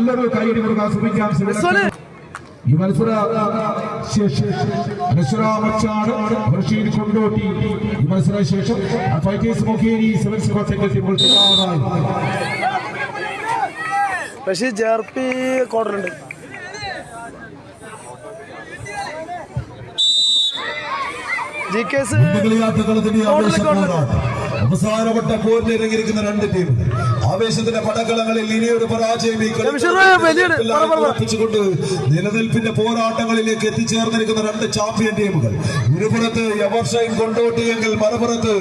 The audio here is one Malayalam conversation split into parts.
നല്ലൊരു കൈയ്യടി കൊടുക്കാൻ ശ്രമിക്കാം ഈ മത്സര ശേഷം മച്ചാട് റഷീദ് കൊണ്ടോട്ടി. ഈ മത്സര ശേഷം fighters Mokeri seven zero second ഇപ്പോൾ തയ്യാറായി കോർഡറുണ്ട് ജി കേസ് കളിയാത്ത കളത്തിന്റെ ആവേശ പോരാട്ടം അവസാനവട്ട പോരിൽ ഇറങ്ങിയിരിക്കുന്ന രണ്ട് ടീം ആവേശത്തിന്റെ പടക്കളങ്ങളിൽ ഇനിയൊരു പരാജയം. ഉറപ്പിച്ചുകൊണ്ട് നിലനിൽപ്പിന്റെ പോരാട്ടങ്ങളിലേക്ക് എത്തിച്ചേർന്നിരിക്കുന്ന രണ്ട് ചാമ്പ്യൻ ടീമുകൾ ഒരു പുറത്ത് എവർഷയും കൊണ്ടോട്ടിയെങ്കിൽ മറുപുറത്ത്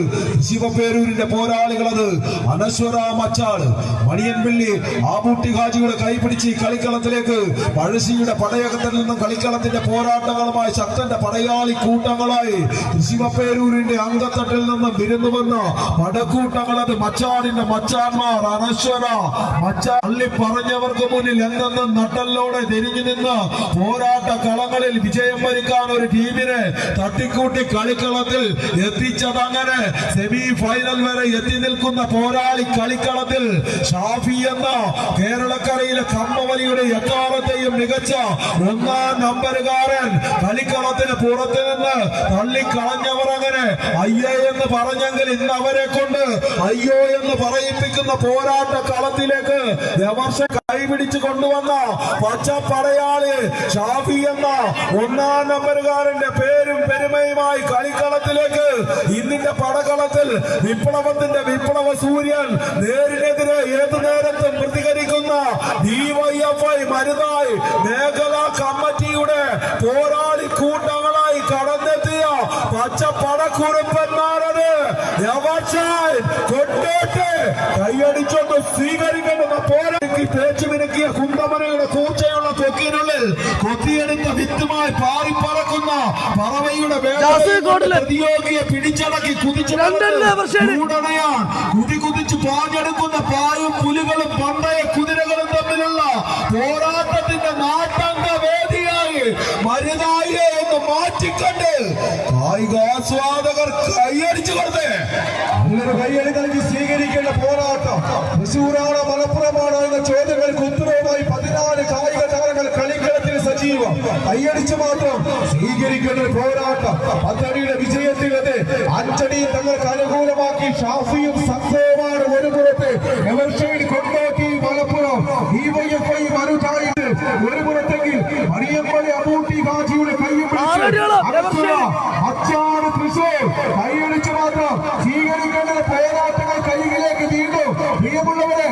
ശിവപേരൂരിന്റെ പോരാളികളത് അനശ്വര മച്ചാട്. മണിയൻപിള്ളി ആബൂട്ടി ഹാജിയുടെ കൈപിടിച്ച് കളിക്കളത്തിലേക്ക് പഴശ്ശിയുടെ പടയകത്തിൽ നിന്നും കളിക്കളത്തിന്റെ പോരാട്ടങ്ങളുമായി ശക്തന്റെ പടയാളി കൂട്ടങ്ങളായി ശിവപേരൂരിന്റെ അംഗത്തട്ടിൽ നിന്നും വിരുന്നു വന്ന പടക്കൂട്ടങ്ങളത് മച്ചാടിന്റെ മച്ചാന്മാർ അനശ്വര മച്ചാ അള്ളി പറഞ്ഞവർക്ക് മുന്നിൽ എന്തെന്നും നട്ടല്ലോടെ തിരിഞ്ഞു നിന്ന് പോരാട്ട കളങ്ങളിൽ വിജയം വരിക്കാൻ ഒരു ടീമിനെ തട്ടിക്കൂട്ടി കളിക്കളത്തിൽ എത്തിച്ചതങ്ങനെ സെമി ഫൈനൽ വരെ എത്തി നിൽക്കുന്ന പോരാളി കളിക്കളത്തിൽ ഷാഫി എന്ന കേരളക്കരയിലെ കമ്മവലിയുടെ എക്കാലത്തെയും മികച്ച ഒന്നാം നമ്പറുകാരൻ കളിക്കളത്തിന് പുറത്തു നിന്ന് തള്ളിക്കളഞ്ഞവർ അങ്ങനെ അയ്യേ എന്ന് പറഞ്ഞെങ്കിൽ ഇന്ന് അവരെ കൊണ്ട് അയ്യോ എന്ന് പറയിപ്പിക്കുന്ന പോരാട്ട കളത്തിലേക്ക് കൈപിടിച്ച് കൊണ്ടുവന്ന പച്ചപ്പടയാളി ഷാഫി എന്ന ഒന്നാം നമ്പറുകാരന്റെ പേരും പെരുമയുമായി കളിക്കളത്തിലേക്ക് ഇന്നിന്റെ പടകളത്തിൽ വിപ്ലവത്തിന്റെ വിപ്ലവ സൂര്യൻ നേരിനെതിരെ ഏതു നേരത്തും പ്രതികരിക്കുന്ന ഡിവൈഎഫ്ഐ മരുതായി മേഖലാ കമ്മിറ്റിയുടെ പോരാളി കൂട്ടങ്ങളായി കടന്നെത്തിയ പച്ചപ്പടക്കുറുപ്പന്മാരത് കൊണ്ടോട്ട് കൈയടിച്ചോണ്ട് സ്വീകരിക്കണമെന്ന പോരാക്കി തേച്ചു മിനുക്കിയ കുന്തമനയുടെ കൂർച്ചയുള്ള തൊക്കിനുള്ളിൽ കൊത്തിയെടുത്ത വിത്തുമായി പാറിപ്പറക്കുന്ന പറവയുടെ. പ്രതിയോഗിയെ പിടിച്ചടക്കി കുതിച്ചു രണ്ടല്ല വർഷേന്. കൂടണയാൻ കുതി കുതിച്ച് പാഞ്ഞെടുക്കുന്ന പായും പുലികളും പണ്ടയ കുതിരകളും തമ്മിലുള്ള പോരാട്ടത്തിന്റെ ഒന്ന് മാറ്റിക്കണ്ട് കായികാസ്വാദകർ കൈയടിച്ചു കൊടുത്തേ അങ്ങനെ കൈയടി നൽകി സ്വീകരിക്കേണ്ട പോരാട്ടം. തൃശൂരാണോ മലപ്പുറമാണോ എന്ന ചോദ്യങ്ങൾക്ക് ഉത്തരവുമായി പതിനാല് കായിക താരങ്ങൾ കളിക്കളത്തിൽ സജീവം. കൈയടിച്ചു മാത്രം സ്വീകരിക്കേണ്ട പോരാട്ടം. പത്തടിയുടെ വിജയത്തിൽ അത് അഞ്ചടി തങ്ങൾക്ക് അനുകൂലമാക്കി ഷാഫിയും സംഘവുമാണ് ഒരു പുറത്ത്. എവർഷയിൽ അബൂട്ടി ഹാജിയുടെ കൈയും ആരടിയോളം? പിടിച്ച് അച്ചാറ് തൃശൂർ കൈയടിച്ച് മാത്രം സ്വീകരിക്കേണ്ട പോരാട്ടങ്ങൾ കൈകളിലേക്ക് നീണ്ടു പ്രിയമുള്ളവരെ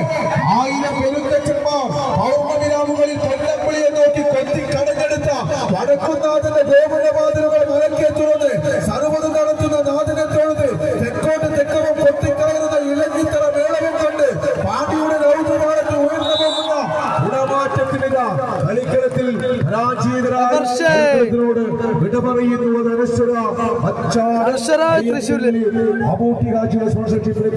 ആയിരം പെരുന്തച്ചന്മാർ പൗർണമിരാവുകളിൽ കൊല്ലപ്പുളിയെ നോക്കി കൊത്തി കടഞ്ഞെടുത്ത വടക്കുന്നാഥന്റെ ദേവുള്ള കളിക്കളത്തിൽ പരാജീതരായ ആദർശേ. കളിക്കളത്തിനോട് വിട പറയുന്നു അനശ്വര. അബൂട്ടി കാജിയുടെ സ്പോൺസർഷിപ്പിൽ